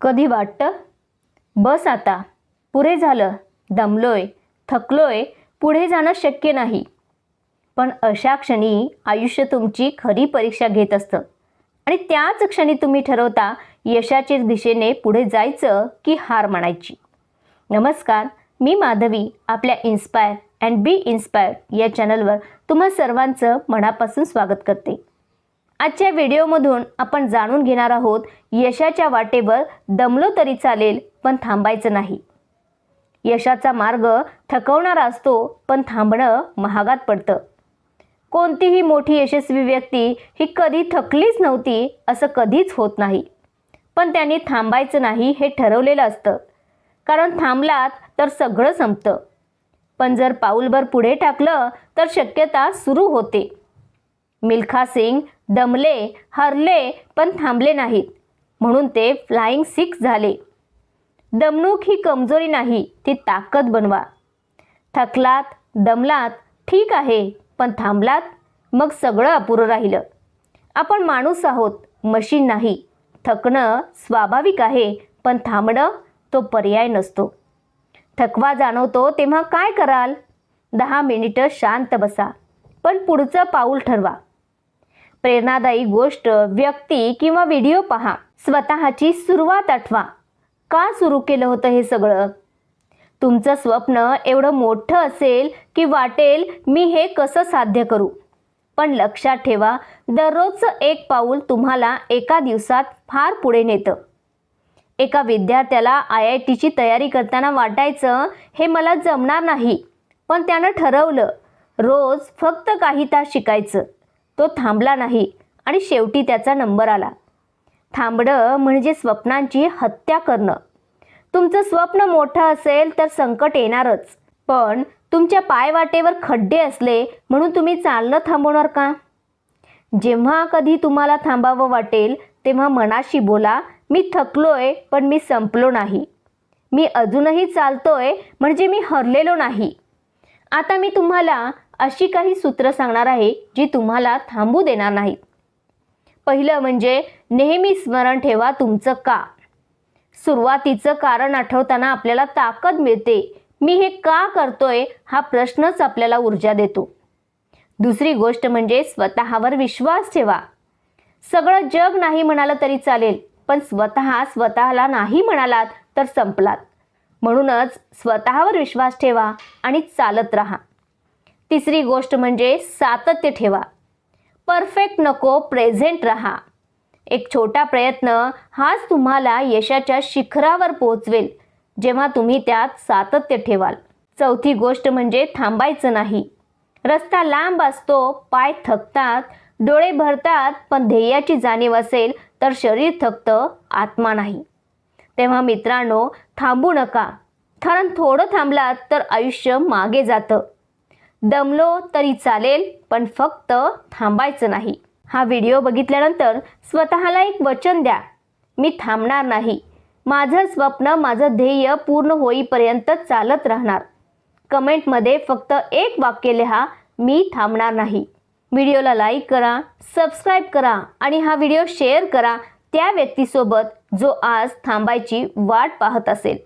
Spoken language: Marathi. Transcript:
कधी वाटतं? बस आता. पुरे झालं. दमलोय थकलोय पुढे जाणं शक्य नाही. पण अशा क्षणी आयुष्य तुमची खरी परीक्षा घेत असतं. आणि त्याच क्षणी तुम्ही ठरवता यशाच्या दिशेने पुढे जायचं की हार मानायची. नमस्कार मी माधवी आपल्या इन्स्पायर अँड बी इन्स्पायर या चॅनलवर तुम्हा सर्वांचं मनापासून स्वागत करते. आजच्या व्हिडिओमधून आपण जाणून घेणार आहोत यशाच्या वाटेवर दमलो तरी चालेल पण थांबायचं नाही. यशाचा मार्ग थकवणारा असतो पण थांबणं महागात पडतं. कोणतीही मोठी यशस्वी व्यक्ती ही कधी थकलीच नव्हती असं कधीच होत नाही. पण त्यांनी थांबायचं नाही हे ठरवलेलं असतं. कारण थांबलात तर सगळं संपतं. पण जर पाऊलभर पुढे टाकलं तर शक्यता सुरू होते. मिल्खा सिंग दमले हरले पण थांबले नाहीत. म्हणून ते फ्लाइंग सिक्स झाले. दमणूक ही कमजोरी नाही ती ताकद बनवा. थकलात दमलात ठीक आहे पण थांबलात मग सगळं अपुरं राहिलं. आपण माणूस आहोत मशीन नाही. थकणं स्वाभाविक आहे पण थांबणं तो पर्याय नसतो. थकवा जाणवतो तेव्हा काय कराल? दहा मिनिटं शांत बसा पण पुढचं पाऊल ठरवा. प्रेरणादायी गोष्ट व्यक्ती किंवा व्हिडिओ पहा. स्वतःची सुरुवात आठवा. का सुरू केलं होतं हे सगळं? तुमचं स्वप्न एवढं मोठं असेल की वाटेल मी हे कसं साध्य करू? पण लक्षात ठेवा दररोजचं एक पाऊल तुम्हाला एका दिवसात फार पुढे नेतं. एका विद्यार्थ्याला आय आय टीची तयारी करताना वाटायचं हे मला जमणार नाही. पण त्यानं ठरवलं रोज फक्त काही तास शिकायचं. तो थांबला नाही आणि शेवटी त्याचा नंबर आला. थांबणं म्हणजे स्वप्नांची हत्या करणं. तुमचं स्वप्न मोठं असेल तर संकट येणारच पण तुमच्या पायवाटेवर खड्डे असले म्हणून तुम्ही चालणं थांबवणार का? जेव्हा कधी तुम्हाला थांबावं वाटेल तेव्हा मनाशी बोला मी थकलोय पण मी संपलो नाही. मी अजूनही चालतोय म्हणजे मी हरलेलो नाही. आता मी तुम्हाला अशी काही सूत्र सांगणार आहे जी तुम्हाला थांबू देणार नाहीत पहिलं म्हणजे नेहमी स्मरण ठेवा तुमचं का. सुरुवातीचं कारण आठवताना आपल्याला ताकद मिळते. मी हे का करतोय हा प्रश्नच आपल्याला ऊर्जा देतो. दुसरी गोष्ट म्हणजे स्वतःवर विश्वास ठेवा. सगळं जग नाही म्हणालं तरी चालेल पण स्वतः स्वतःला नाही म्हणालात तर संपलात. म्हणूनच स्वतःवर विश्वास ठेवा आणि चालत राहा. तिसरी गोष्ट म्हणजे सातत्य ठेवा. परफेक्ट नको प्रेझेंट राहा. एक छोटा प्रयत्न हाच तुम्हाला यशाच्या शिखरावर पोहोचवेल जेव्हा तुम्ही त्यात सातत्य ठेवाल. चौथी गोष्ट म्हणजे थांबायचं नाही. रस्ता लांब असतो पाय थकतात डोळे भरतात पण ध्येयाची जाणीव असेल तर शरीर थकतं आत्मा नाही. तेव्हा मित्रांनो थांबू नका. कारण थोडं थांबलात तर आयुष्य मागे जातं. दमलो तरी चालेल पण फक्त थांबायचं नाही. हा व्हिडिओ बघितल्यानंतर स्वतःला एक वचन द्या. मी थांबणार नाही. माझं स्वप्न माझं ध्येय पूर्ण होईपर्यंत चालत राहणार. कमेंटमध्ये फक्त एक वाक्य लिहा मी थांबणार नाही. व्हिडिओला लाईक करा सबस्क्राईब करा आणि हा व्हिडिओ शेअर करा त्या व्यक्तीसोबत जो आज थांबायची वाट पाहत असेल.